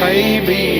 Baby.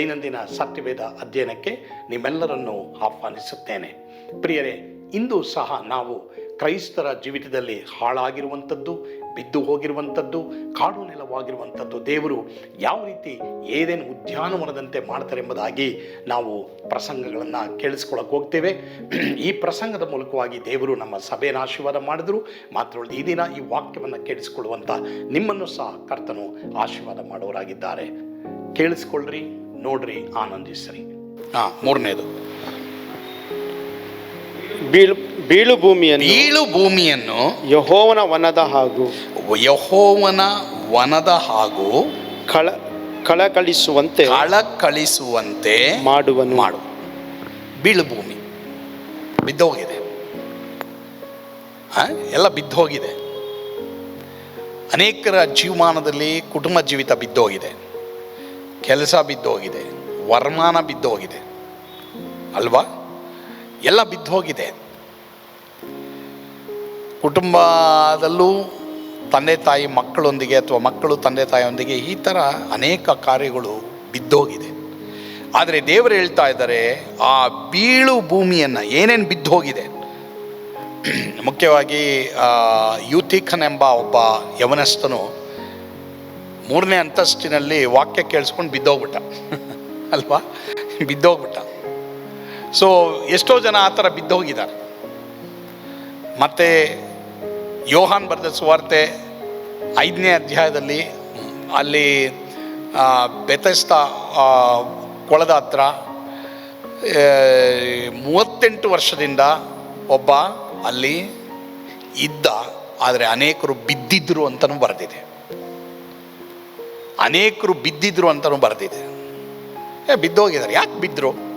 ದೈನಂದಿನ ಸತ್ಯವೇದ ಅಧ್ಯಯನಕ್ಕೆ ನಿಮ್ಮೆಲ್ಲರನ್ನು ಆಹ್ವಾನಿಸುತ್ತೇನೆ. ಪ್ರಿಯರೇ, ಇಂದು ಸಹ ನಾವು ಕ್ರೈಸ್ತರ ಜೀವಿತದಲ್ಲಿ ಹಾಳಾಗಿರುವಂಥದ್ದು, ಬಿದ್ದು ಹೋಗಿರುವಂಥದ್ದು, ಕಾಡು ನೆಲವಾಗಿರುವಂಥದ್ದು ದೇವರು ಯಾವ ರೀತಿ ಏದೇನು ಉದ್ಯಾನವನದಂತೆ ಮಾಡ್ತಾರೆ ಎಂಬುದಾಗಿ ನಾವು ಪ್ರಸಂಗಗಳನ್ನು ಕೇಳಿಸ್ಕೊಳಕ್ಕೆ ಹೋಗ್ತೇವೆ. ಈ ಪ್ರಸಂಗದ ಮೂಲಕವಾಗಿ ದೇವರು ನಮ್ಮ ಸಭೆಯನ್ನು ಆಶೀರ್ವಾದ ಮಾಡಿದ್ರು. ಮಾತ್ರ ಈ ದಿನ ಈ ವಾಕ್ಯವನ್ನು ಕೇಳಿಸಿಕೊಳ್ಳುವಂಥ ನಿಮ್ಮನ್ನು ಸಹ ಕರ್ತನು ಆಶೀರ್ವಾದ ಮಾಡೋರಾಗಿದ್ದಾರೆ. ಕೇಳಿಸ್ಕೊಳ್ರಿ ನೋಡ್ರಿ ಆನಂದಿಸ್ರಿ ಹಾಂ ಮೂರನೇದು. ಬೀಳು ಬೀಳು ಭೂಮಿಯನ್ನು ಬೀಳು ಭೂಮಿಯನ್ನು ಯಹೋವನ ವನದ ಹಾಗೂ ಯಹೋವನ ವನದ ಹಾಗೂ ಕಳ ಕಳಕಳಿಸುವಂತೆ ಕಳಕಳಿಸುವಂತೆ ಮಾಡುವನು. ಮಾಡು. ಬೀಳು ಭೂಮಿ. ಬಿದ್ದೋಗಿದೆ? ಎಲ್ಲ ಬಿದ್ದೋಗಿದೆ. ಅನೇಕರ ಜೀವಮಾನದಲ್ಲಿ ಕುಟುಂಬ ಜೀವಿತ ಬಿದ್ದೋಗಿದೆ. ಕೆಲಸ ಬಿದ್ದೋಗಿದೆ, ವರಮಾನ ಬಿದ್ದೋಗಿದೆ. ಅಲ್ವಾ? ಎಲ್ಲ ಬಿದ್ದೋಗಿದೆ. ಕುಟುಂಬದಲ್ಲೂ ತಂದೆ ತಾಯಿ ಮಕ್ಕಳೊಂದಿಗೆ ಅಥವಾ ಮಕ್ಕಳು ತಂದೆ ತಾಯಿಯೊಂದಿಗೆ ಈ ಥರ ಅನೇಕ ಕಾರ್ಯಗಳು ಬಿದ್ದೋಗಿದೆ. ಆದರೆ ದೇವರು ಹೇಳ್ತಾ ಇದ್ದಾರೆ, ಆ ಬೀಳು ಭೂಮಿಯನ್ನು ಏನೇನು ಬಿದ್ದೋಗಿದೆ? ಮುಖ್ಯವಾಗಿ ಯೂತಿಖನ್ ಎಂಬ ಒಬ್ಬ ಯವನಸ್ಥನು ಮೂರನೇ ಅಂತಸ್ತಿನಲ್ಲಿ ವಾಕ್ಯ ಕೇಳಿಸ್ಕೊಂಡು ಬಿದ್ದೋಗ್ಬಿಟ್ಟ. ಅಲ್ವಾ? ಬಿದ್ದೋಗ್ಬಿಟ್ಟ. ಸೊ ಎಷ್ಟೋ ಜನ ಆ ಥರ ಬಿದ್ದೋಗಿದ್ದಾರೆ. ಮತ್ತು ಯೋಹಾನ್ ಬರೆದ ಸುವಾರ್ತೆ ಐದನೇ ಅಧ್ಯಾಯದಲ್ಲಿ, ಅಲ್ಲಿ ಬೆತಸ್ತ ಕೊಳದ ಹತ್ರ ಮೂವತ್ತೆಂಟು ವರ್ಷದಿಂದ ಒಬ್ಬ ಅಲ್ಲಿ ಇದ್ದ, ಆದರೆ ಅನೇಕರು ಬಿದ್ದಿದ್ದರು ಅಂತಲೂ ಬರೆದಿದೆ. ಅನೇಕರು ಬಿದ್ದಿದ್ರು ಅಂತಲೂ ಬರೆದಿದೆ. ಏ ಬಿದ್ದೋಗಿದ್ದಾರೆ ಯಾಕೆ ಬಿದ್ದರು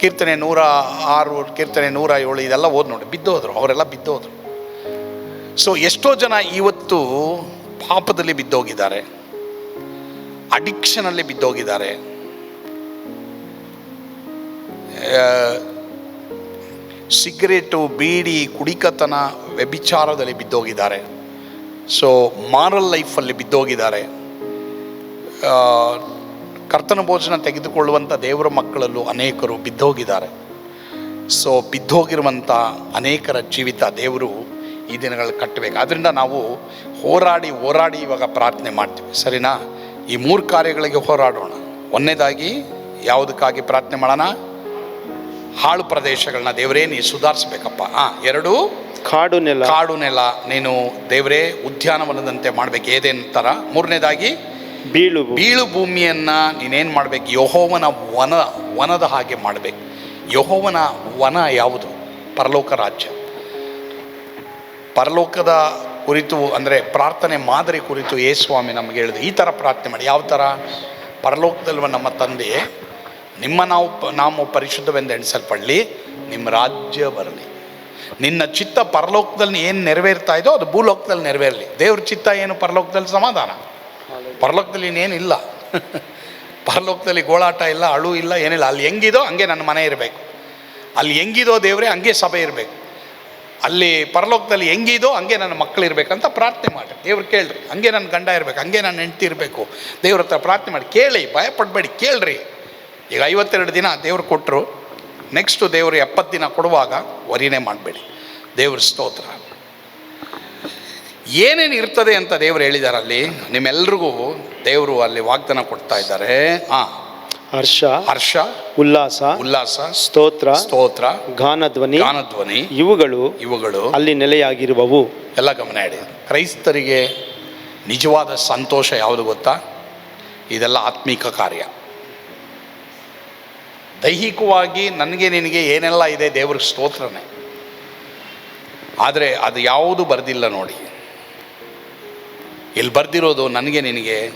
ಕೀರ್ತನೆ ನೂರ ಆರು, ಕೀರ್ತನೆ ನೂರ ಏಳು, ಇದೆಲ್ಲ ಓದ್ ನೋಡಿ. ಬಿದ್ದೋದ್ರು, ಅವರೆಲ್ಲ ಬಿದ್ದೋದ್ರು. ಸೊ ಎಷ್ಟೋ ಜನ ಇವತ್ತು ಪಾಪದಲ್ಲಿ ಬಿದ್ದೋಗಿದ್ದಾರೆ. ಅಡಿಕ್ಷನಲ್ಲಿ ಬಿದ್ದೋಗಿದ್ದಾರೆ. ಸಿಗರೇಟು, ಬೀಡಿ, ಕುಡಿಕತನ, ವ್ಯಭಿಚಾರದಲ್ಲಿ ಬಿದ್ದೋಗಿದ್ದಾರೆ. ಸೊ ಮಾರಲ್ ಲೈಫಲ್ಲಿ ಬಿದ್ದೋಗಿದ್ದಾರೆ. ಕರ್ತನ ಭೋಜನ ತೆಗೆದುಕೊಳ್ಳುವಂಥ ದೇವರ ಮಕ್ಕಳಲ್ಲೂ ಅನೇಕರು ಬಿದ್ದೋಗಿದ್ದಾರೆ. ಸೊ ಬಿದ್ದೋಗಿರುವಂಥ ಅನೇಕರ ಜೀವಿತ ದೇವರು ಈ ದಿನಗಳಲ್ಲಿ ಕಟ್ಟಬೇಕು. ಆದ್ದರಿಂದ ನಾವು ಹೋರಾಡಿ ಹೋರಾಡಿ ಇವಾಗ ಪ್ರಾರ್ಥನೆ ಮಾಡ್ತೀವಿ. ಸರಿನಾ? ಈ ಮೂರು ಕಾರ್ಯಗಳಿಗೆ ಹೋರಾಡೋಣ. ಒಂದನೇದಾಗಿ ಯಾವುದಕ್ಕಾಗಿ ಪ್ರಾರ್ಥನೆ ಮಾಡೋಣ? ಹಾಳು ಪ್ರದೇಶಗಳನ್ನ ದೇವರೇ ನೀ ಸುಧಾರಿಸ್ಬೇಕಪ್ಪ. ಹಾಂ ಎರಡು ಕಾಡು ನೆಲ. ಕಾಡು ನೆಲ. ನೀನು ದೇವರೇ ಉದ್ಯಾನವನದಂತೆ ಮಾಡ್ಬೇಕು. ಏದೇನ್ ಥರ ಮೂರನೇದಾಗಿ ಬೀಳು. ಬೀಳು ಭೂಮಿಯನ್ನು ನೀನೇನು ಮಾಡ್ಬೇಕು? ಯಹೋವನ ವನ, ವನದ ಹಾಗೆ ಮಾಡಬೇಕು. ಯಹೋವನ ವನ ಯಾವುದು? ಪರಲೋಕ ರಾಜ್ಯ. ಪರಲೋಕದ ಕುರಿತು ಅಂದರೆ ಪ್ರಾರ್ಥನೆ ಮಾದರಿ ಕುರಿತು ಯೇಸು ಸ್ವಾಮಿ ನಮಗೆ ಹೇಳಿದ್ರು ಈ ಥರ ಪ್ರಾರ್ಥನೆ ಮಾಡಿ. ಯಾವ ಥರ ಪರಲೋಕದಲ್ವ ನಮ್ಮ ತಂದೆ, ನಿಮ್ಮ ನಾವು ನಾವು ಪರಿಶುದ್ಧವೆಂದು ಎಣಿಸಲ್ಪಡಲಿ, ನಿಮ್ಮ ರಾಜ್ಯ ಬರಲಿ. ನಿನ್ನ ಚಿತ್ತ ಪರಲೋಕದಲ್ಲಿ ಏನು ನೆರವೇರ್ತಾ ಇದೋ ಅದು ಭೂಲೋಕದಲ್ಲಿ ನೆರವೇರಲಿ. ದೇವ್ರ ಚಿತ್ತ ಏನು ಪರಲೋಕದಲ್ಲಿ ಸಮಾಧಾನ? ಪರಲೋಕದಲ್ಲಿ ಇನ್ನೇನಿಲ್ಲ. ಪರಲೋಕದಲ್ಲಿ ಗೋಳಾಟ ಇಲ್ಲ, ಅಳು ಇಲ್ಲ, ಏನಿಲ್ಲ. ಅಲ್ಲಿ ಹೆಂಗಿದೋ ಹಂಗೆ ನನ್ನ ಮನೆ ಇರಬೇಕು. ಅಲ್ಲಿ ಹೆಂಗಿದೋ ದೇವರೇ ಹಂಗೆ ಸಭೆ ಇರಬೇಕು. ಅಲ್ಲಿ ಪರಲೋಕದಲ್ಲಿ ಹೆಂಗಿದೋ ಹಂಗೆ ನನ್ನ ಮಕ್ಕಳು ಇರಬೇಕಂತ ಪ್ರಾರ್ಥನೆ ಮಾಡಿ ದೇವ್ರು ಕೇಳ್ರಿ. ಹಂಗೆ ನನ್ನ ಗಂಡ ಇರಬೇಕು, ಹಂಗೆ ನನ್ನ ಹೆಂಡತಿ ಇರಬೇಕು. ದೇವ್ರ ಹತ್ರ ಪ್ರಾರ್ಥನೆ ಮಾಡಿ. ಕೇಳಿ, ಭಯಪಡಬೇಡಿ, ಕೇಳ್ರಿ. ಈಗ ಐವತ್ತೆರಡು ದಿನ ದೇವ್ರು ಕೊಟ್ಟರು ನೆಕ್ಸ್ಟು ದೇವರು ಎಪ್ಪತ್ತು ದಿನ ಕೊಡುವಾಗ ವರಿನೇ ಮಾಡಬೇಡಿ. ದೇವ್ರ ಸ್ತೋತ್ರ. ಏನೇನು ಇರ್ತದೆ ಅಂತ ದೇವರು ಹೇಳಿದ್ದಾರೆ ಅಲ್ಲಿ ನಿಮ್ಮೆಲ್ರಿಗೂ ದೇವರು ಅಲ್ಲಿ ವಾಗ್ದಾನ ಕೊಡ್ತಾ ಇದ್ದಾರೆ. ಹಾಂ ಹರ್ಷ ಹರ್ಷ ಉಲ್ಲಾಸ ಉಲ್ಲಾಸ ಸ್ತೋತ್ರ ಸ್ತೋತ್ರ ಗಾನಧ್ವನಿ ಗಾನಧ್ವನಿ ಇವುಗಳು ಇವುಗಳು ಅಲ್ಲಿ ನೆಲೆಯಾಗಿರುವವು. ಎಲ್ಲ ಗಮನ ಇಡಿ. ಕ್ರೈಸ್ತರಿಗೆ ನಿಜವಾದ ಸಂತೋಷ ಯಾವುದು ಗೊತ್ತಾ? ಇದೆಲ್ಲ ಆತ್ಮಿಕ ಕಾರ್ಯ. ದೈಹಿಕವಾಗಿ ನನಗೆ ನಿನಗೆ ಏನೆಲ್ಲ ಇದೆ ದೇವ್ರಿಗೆ ಸ್ತೋತ್ರನೇ. ಆದರೆ ಅದು ಯಾವುದು ಬರೆದಿಲ್ಲ ನೋಡಿ. ಇಲ್ಲಿ ಬರೆದಿರೋದು ನನಗೆ, ನಿನಗೆ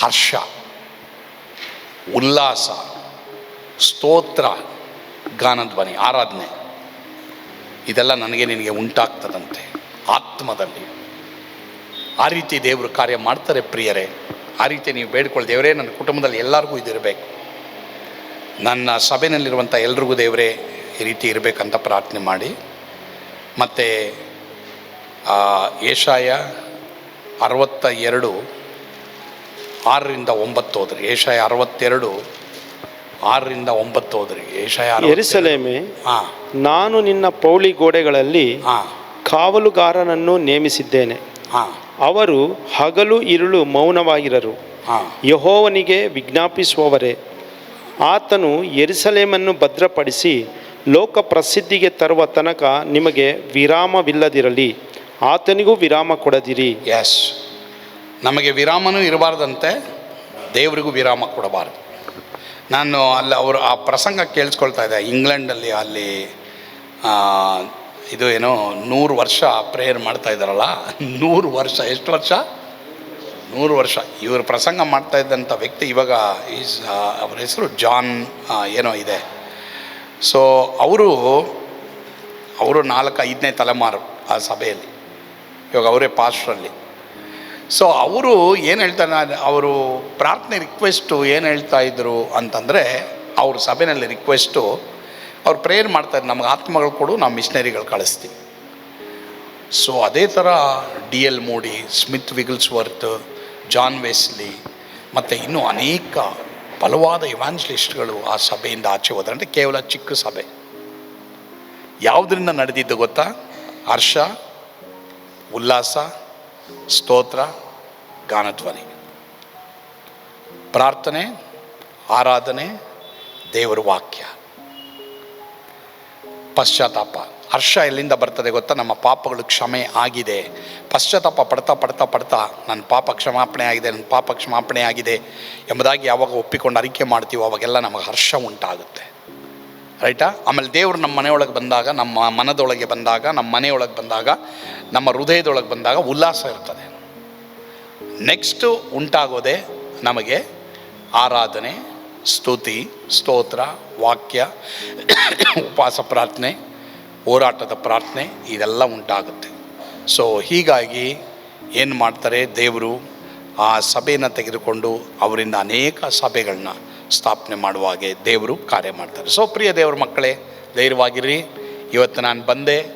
ಹರ್ಷ, ಉಲ್ಲಾಸ, ಸ್ತೋತ್ರ ಗಾನಧ್ವನಿ ಆರಾಧನೆ. ಇದೆಲ್ಲ ನನಗೆ, ನಿನಗೆ ಉಂಟಾಗ್ತದಂತೆ ಆತ್ಮದಲ್ಲಿ. ಆ ರೀತಿ ದೇವರು ಕಾರ್ಯ ಮಾಡ್ತಾರೆ ಪ್ರಿಯರೇ. ಆ ರೀತಿ ನೀವು ಬೇಡ್ಕೊಳ್ಳಿ ದೇವರೇ, ನನ್ನ ಕುಟುಂಬದಲ್ಲಿ ಎಲ್ಲರಿಗೂ ಇದಿರಬೇಕು. ನನ್ನ ಸಭೆಯಲ್ಲಿರುವಂಥ ಎಲ್ರಿಗೂ ದೇವರೇ, ಈ ರೀತಿ ಇರಬೇಕಂತ ಪ್ರಾರ್ಥನೆ ಮಾಡಿ. ಮತ್ತು ಏಷಾಯ ಅರವತ್ತ ಎರಡು ಆರರಿಂದ ಒಂಬತ್ತು ಹೋದ್ರಿ. ಏಷಾಯ ಅರವತ್ತೆರಡು ಆರರಿಂದ ಒಂಬತ್ತು ಹೋದ್ರಿ. ಏಷಾಯ ಎರಿಸಲೇಮೆ ಹಾಂ. ನಾನು ನಿನ್ನ ಪೌಳಿ ಗೋಡೆಗಳಲ್ಲಿ ಹಾಂ. ಕಾವಲುಗಾರನನ್ನು ನೇಮಿಸಿದ್ದೇನೆ. ಹಾಂ. ಅವರು ಹಗಲು ಇರುಳು ಮೌನವಾಗಿರರು. ಹಾಂ. ಯಹೋವನಿಗೆ ವಿಜ್ಞಾಪಿಸುವವರೇ ಆತನು ಎರಿಸಲೇಮನ್ನು ಭದ್ರಪಡಿಸಿ ಲೋಕ ಪ್ರಸಿದ್ಧಿಗೆ ತರುವ ತನಕ ನಿಮಗೆ ವಿರಾಮವಿಲ್ಲದಿರಲಿ. ಆತನಿಗೂ ವಿರಾಮ ಕೊಡದಿರಿ. ಎಸ್ ನಮಗೆ ವಿರಾಮನೂ ಇರಬಾರ್ದಂತೆ ದೇವರಿಗೂ ವಿರಾಮ ಕೊಡಬಾರ್ದು. ನಾನು ಅಲ್ಲಿ, ಅವರು ಆ ಪ್ರಸಂಗ ಕೇಳಿಸ್ಕೊಳ್ತಾ ಇದ್ದೆ, ಇಂಗ್ಲೆಂಡಲ್ಲಿ ಅಲ್ಲಿ ಇದು ಏನೋ ನೂರು ವರ್ಷ ಪ್ರೇಯರ್ ಮಾಡ್ತಾ ಇದ್ದಾರಲ್ಲ, ನೂರು ವರ್ಷ, ಎಷ್ಟು ವರ್ಷ? ನೂರು ವರ್ಷ. ಇವರು ಪ್ರಸಂಗ ಮಾಡ್ತಾ ಇದ್ದಂಥ ವ್ಯಕ್ತಿ ಇವಾಗ ಈಸ್ ಅವರ ಹೆಸರು ಜಾನ್ ಏನೋ ಇದೆ. ಸೊ ಅವರು ಅವರು ನಾಲ್ಕು ಐದನೇ ತಲೆಮಾರು ಆ ಸಭೆಯಲ್ಲಿ. ಇವಾಗ ಅವರೇ ಪಾಸ್ಟ್ರಲ್ಲಿ ಸೊ ಅವರು ಏನು ಹೇಳ್ತಾರೆ ಅವರು ಪ್ರಾರ್ಥನೆ ರಿಕ್ವೆಸ್ಟು ಏನು ಹೇಳ್ತಾ ಇದ್ರು ಅಂತಂದರೆ, ಅವ್ರ ಸಭೆಯಲ್ಲಿ ರಿಕ್ವೆಸ್ಟು ಅವ್ರು ಪ್ರೇಯರ್ ಮಾಡ್ತಾರೆ, ನಮಗೆ ಆತ್ಮಗಳು ಕೊಡು, ನಾವು ಮಿಷನರಿಗಳು ಕಳಿಸ್ತೀವಿ. ಸೊ ಅದೇ ಥರ D L Moody Smith Wigglesworth John Wesley ಮತ್ತು ಇನ್ನೂ ಅನೇಕ ಬಲವಾದ ಇವಾಂಜಲಿಸ್ಟ್ಗಳು ಆ ಸಭೆಯಿಂದ ಆಚೆ ಹೋದ್ರೆ. ಅಂದರೆ ಕೇವಲ ಚಿಕ್ಕ ಸಭೆ. ಯಾವುದರಿಂದ ನಡೆದಿದ್ದು ಗೊತ್ತಾ? ಹರ್ಷ? ಉಲ್ಲಾಸ, ಸ್ತೋತ್ರ, ಗಾನಧ್ವನಿ. ಪ್ರಾರ್ಥನೆ, ಆರಾಧನೆ, ದೇವರ ವಾಕ್ಯ. ಪಶ್ಚಾತ್ತಾಪ. ಹರ್ಷ ಎಲ್ಲಿಂದ ಬರ್ತದೆ ಗೊತ್ತಾ? ನಮ್ಮ ಪಾಪಗಳು ಕ್ಷಮೆ ಆಗಿದೆ. ಪಶ್ಚಾತ್ತಾಪ ಪಡ್ತಾ ಪಡ್ತಾ ಪಡ್ತಾ ನನ್ನ ಪಾಪ ಕ್ಷಮಾಪಣೆ ಆಗಿದೆ, ನನ್ನ ಪಾಪ ಕ್ಷಮಾಪಣೆ ಆಗಿದೆ ಎಂಬುದಾಗಿ ಯಾವಾಗ ಒಪ್ಪಿಕೊಂಡು ಅರಿಕೆ ಮಾಡ್ತೀವೋ ಅವಾಗೆಲ್ಲ ನಮಗೆ ಹರ್ಷ ಉಂಟಾಗುತ್ತೆ. ರೈಟಾ ಆಮೇಲೆ ದೇವರು ನಮ್ಮ ಮನೆಯೊಳಗೆ ಬಂದಾಗ, ನಮ್ಮ ಮನದೊಳಗೆ ಬಂದಾಗ, ನಮ್ಮ ಮನೆಯೊಳಗೆ ಬಂದಾಗ, ನಮ್ಮ ಹೃದಯದೊಳಗೆ ಬಂದಾಗ ಉಲ್ಲಾಸ ಇರ್ತದೆ. ನೆಕ್ಸ್ಟು ಉಂಟಾಗೋದೇ ನಮಗೆ ಆರಾಧನೆ, ಸ್ತುತಿ, ಸ್ತೋತ್ರ, ವಾಕ್ಯ, ಉಪವಾಸ ಪ್ರಾರ್ಥನೆ, ಹೋರಾಟದ ಪ್ರಾರ್ಥನೆ, ಇದೆಲ್ಲ ಉಂಟಾಗುತ್ತೆ. ಸೊ ಹೀಗಾಗಿ ಏನು ಮಾಡ್ತಾರೆ ದೇವರು ಆ ಸಭೆಯನ್ನು ತೆಗೆದುಕೊಂಡು ಅವರಿಂದ ಅನೇಕ ಸಭೆಗಳನ್ನ ಸ್ಥಾಪನೆ ಮಾಡುವ ಹಾಗೆ ದೇವರು ಕಾರ್ಯ ಮಾಡ್ತಾರೆ. ಸೊ ಪ್ರಿಯ ದೇವ್ರ ಮಕ್ಕಳೇ, ಧೈರ್ಯವಾಗಿರ್ರಿ. ಇವತ್ತು ನಾನು ಬಂದೆ,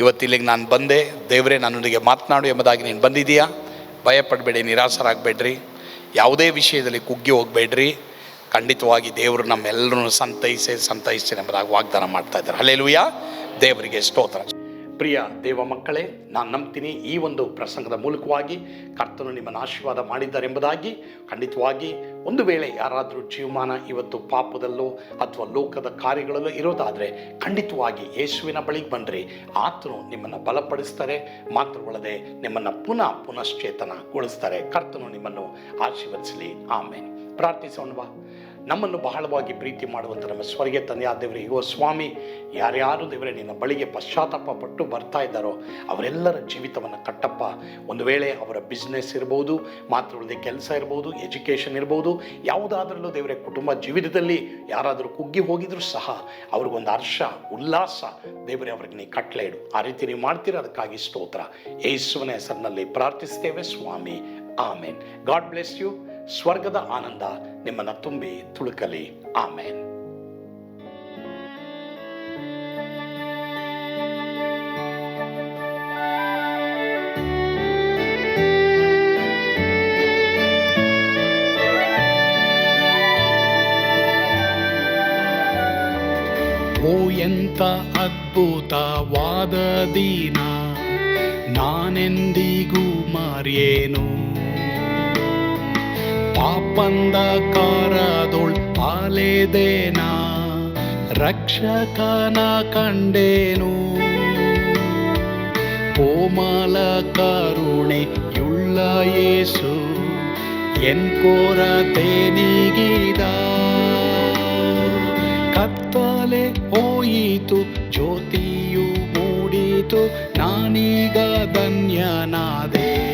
ಇವತ್ತು ಇಲ್ಲಿಗೆ ನಾನು ಬಂದೆ, ದೇವರೇ ನನ್ನೊಂದಿಗೆ ಮಾತನಾಡು ಎಂಬುದಾಗಿ ನೀನು ಬಂದಿದೀಯಾ ಭಯಪಡಬೇಡಿ ನಿರಾಸರಾಗಬೇಡ್ರಿ ಯಾವುದೇ ವಿಷಯದಲ್ಲಿ ಕುಗ್ಗಿ ಹೋಗಬೇಡ್ರಿ. ಖಂಡಿತವಾಗಿ ದೇವರು ನಮ್ಮೆಲ್ಲರೂ ಸಂತೈಸೆ, ಸಂತೈಸ್ತೇನೆ ಎಂಬುದಾಗಿ ವಾಗ್ದಾನ ಮಾಡ್ತಾ ಇದ್ದಾರೆ. ಹಲೇಲುಯ್ಯ ದೇವರಿಗೆ ಸ್ತೋತ್ರ. ಪ್ರಿಯ ದೇವ ಮಕ್ಕಳೇ, ನಾನು ನಂಬ್ತೀನಿ ಈ ಒಂದು ಪ್ರಸಂಗದ ಮೂಲಕವಾಗಿ ಕರ್ತನು ನಿಮ್ಮನ್ನು ಆಶೀರ್ವಾದ ಮಾಡಿದ್ದಾರೆಂಬುದಾಗಿ, ಖಂಡಿತವಾಗಿ ಒಂದು ವೇಳೆ ಯಾರಾದರೂ ಜೀವಮಾನ ಇವತ್ತು ಪಾಪದಲ್ಲೋ ಅಥವಾ ಲೋಕದ ಕಾರ್ಯಗಳಲ್ಲೋ ಇರೋದಾದರೆ ಖಂಡಿತವಾಗಿ ಯೇಸುವಿನ ಬಳಿಗೆ ಬನ್ನಿರಿ. ಆತನು ನಿಮ್ಮನ್ನು ಬಲಪಡಿಸ್ತಾರೆ, ಮಾತ್ರವಲ್ಲದೆ ನಿಮ್ಮನ್ನು ಪುನಃ ಪುನಶ್ಚೇತನಗೊಳಿಸ್ತಾರೆ. ಕರ್ತನು ನಿಮ್ಮನ್ನು ಆಶೀರ್ವದಿಸಲಿ. ಆಮೇಲೆ ಪ್ರಾರ್ಥಿಸೋಣವಾ ನಮ್ಮನ್ನು ಬಹಳವಾಗಿ ಪ್ರೀತಿ ಮಾಡುವಂಥ ನಮ್ಮ ಸ್ವರ್ಗ ತಂದೆಯಾದ ದೇವರೇ, ಇಗೋ ಸ್ವಾಮಿ, ಯಾರ್ಯಾರು ದೇವರೇ ನಿನ್ನ ಬಳಿಗೆ ಪಶ್ಚಾತ್ತಾಪ ಪಟ್ಟು ಬರ್ತಾ ಇದ್ದಾರೋ ಅವರೆಲ್ಲರ ಜೀವಿತವನ್ನು ಕಟ್ಟಪ್ಪ. ಒಂದು ವೇಳೆ ಅವರ ಬಿಸ್ನೆಸ್ ಇರ್ಬೋದು ಮಾತ್ರವಲ್ಲದೆ ಕೆಲಸ ಇರ್ಬೋದು ಎಜುಕೇಷನ್ ಇರ್ಬೋದು, ಯಾವುದಾದ್ರಲ್ಲೂ ದೇವರೇ ಕುಟುಂಬ ಜೀವಿತದಲ್ಲಿ ಯಾರಾದರೂ ಕುಗ್ಗಿ ಹೋಗಿದ್ರು ಸಹ ಅವ್ರಿಗೊಂದು ಹರ್ಷ, ಉಲ್ಲಾಸ ದೇವರೇ ಅವ್ರಿಗೆ ನೀ ಕಟ್ಲೆ ಇಡು. ಆ ರೀತಿ ನೀವು ಮಾಡ್ತೀರ, ಅದಕ್ಕಾಗಿ ಸ್ತೋತ್ರ. ಯೇಸುವಿನ ಹೆಸರಿನಲ್ಲಿ ಪ್ರಾರ್ಥಿಸ್ತೇವೆ ಸ್ವಾಮಿ. ಆಮೇನ್. ಗಾಡ್ ಬ್ಲೆಸ್ ಯು ಸ್ವರ್ಗದ ಆನಂದ ನಿಮ್ಮನ್ನು ತುಂಬಿ ತುಳುಕಲಿ. ಆಮೇನ್. ಓ ಎಂತ ಅದ್ಭುತವಾದ ದೀನ ನಾನೆಂದಿಗೂ ಮಾರ್ಯೇನು? ಪಾಪಂದ ಪಾಲೇದೇನ ರಕ್ಷಕನ ಕಂಡೇನು? ಕೋಮಲ ಕರುಣೆಯುಳ್ಳ ಯೇಸು ಎನ್ ಕೊರತೆ ನೀಗಿದ ಕತ್ತಲೆ ಹೋಯಿತು, ಜ್ಯೋತಿಯು ಮೂಡಿತು, ನಾನೀಗ ಧನ್ಯನಾದೆ.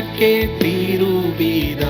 ദിനಕ್ಕೆ ತಿರುಬಿದ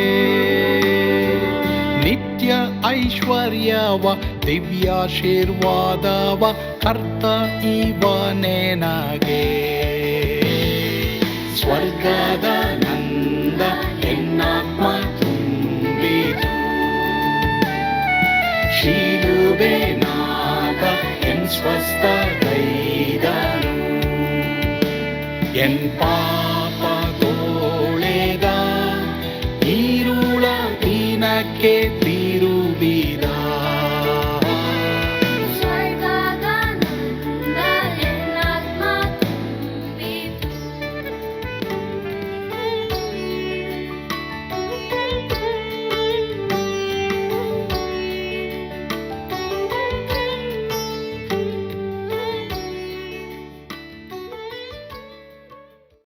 ಐಶ್ವರ್ಯವ, ದಿವ್ಯಾಶೀರ್ವಾದವ ಅರ್ಥ ಇವನೇನಾಗೆ ಸ್ವರ್ಗದ ನಂದ ಎನ್ನಾತ್ಮ ತುಂಬಿತು. ಶೀಲುವೆ ನಾಗ ಎನ್ ಸ್ವಸ್ಥ ಕೈದನು. ಎನ್ ಪಾಪ ತೋಳೆದ, ಈರುಳ ದೀನಕ್ಕೆ be the